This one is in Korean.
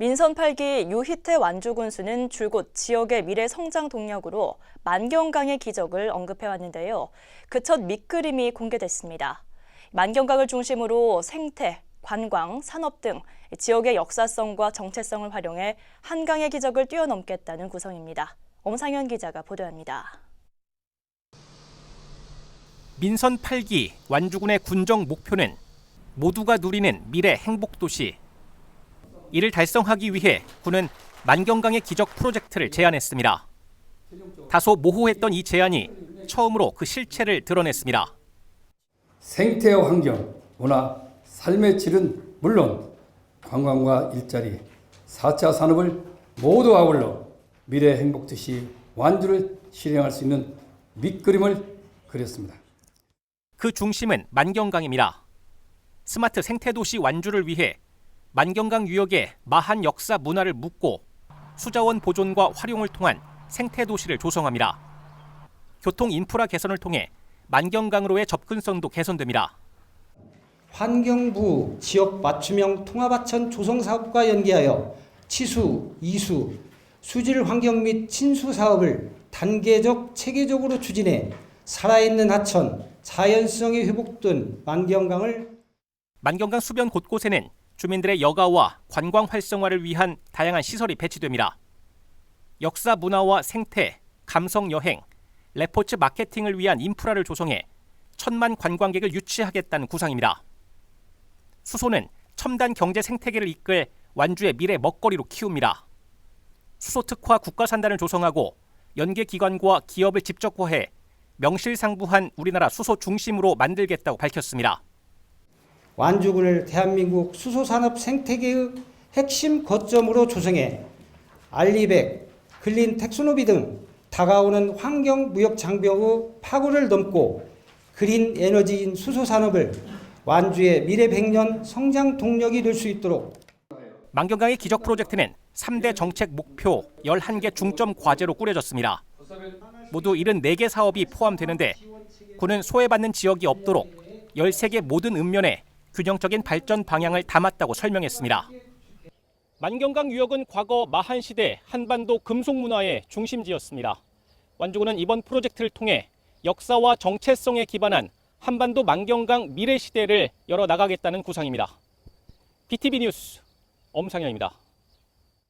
민선 8기 유희태 완주군수는 줄곧 지역의 미래 성장 동력으로 만경강의 기적을 언급해왔는데요. 그 첫 밑그림이 공개됐습니다. 만경강을 중심으로 생태, 관광, 산업 등 지역의 역사성과 정체성을 활용해 한강의 기적을 뛰어넘겠다는 구성입니다. 엄상현 기자가 보도합니다. 민선 8기 완주군의 군정 목표는 모두가 누리는 미래 행복 도시. 이를 달성하기 위해 군은 만경강의 기적 프로젝트를 제안했습니다. 다소 모호했던 이 제안이 처음으로 그 실체를 드러냈습니다. 생태와 환경, 문화, 삶의 질은 물론 관광과 일자리, 4차 산업을 모두 아울러 미래 행복 도시 완주를 실행할 수 있는 밑그림을 그렸습니다. 그 중심은 만경강입니다. 스마트 생태도시 완주를 위해 만경강 유역에 마한 역사 문화를 묻고 수자원 보존과 활용을 통한 생태 도시를 조성합니다. 교통 인프라 개선을 통해 만경강으로의 접근성도 개선됩니다. 환경부 지역 맞춤형 통합하천 조성 사업과 연계하여 치수, 이수, 수질 환경 및 친수 사업을 단계적 체계적으로 추진해 살아있는 하천, 자연성이 회복된 만경강을 만경강 수변 곳곳에는 주민들의 여가와 관광 활성화를 위한 다양한 시설이 배치됩니다. 역사 문화와 생태, 감성 여행, 레포츠 마케팅을 위한 인프라를 조성해 천만 관광객을 유치하겠다는 구상입니다. 수소는 첨단 경제 생태계를 이끌 완주의 미래 먹거리로 키웁니다. 수소 특화 국가 산단을 조성하고 연계 기관과 기업을 집적화해 명실상부한 우리나라 수소 중심으로 만들겠다고 밝혔습니다. 완주군을 대한민국 수소산업 생태계의 핵심 거점으로 조성해 알리백, 글린 텍소노비 등 다가오는 환경 무역 장벽의 파고를 넘고 그린 에너지인 수소산업을 완주의 미래 100년 성장 동력이 될 수 있도록 만경강의 기적 프로젝트는 3대 정책 목표 11개 중점 과제로 꾸려졌습니다. 모두 74개 사업이 포함되는데 군은 소외받는 지역이 없도록 13개 모든 읍면에 균형적인 발전 방향을 담았다고 설명했습니다. 만경강 유역은 과거 마한 시대 한반도 금속 문화의 중심지였습니다. 완주군은 이번 프로젝트를 통해 역사와 정체성에 기반한 한반도 만경강 미래 시대를 열어 나가겠다는 구상입니다. BTV 뉴스 엄상현입니다.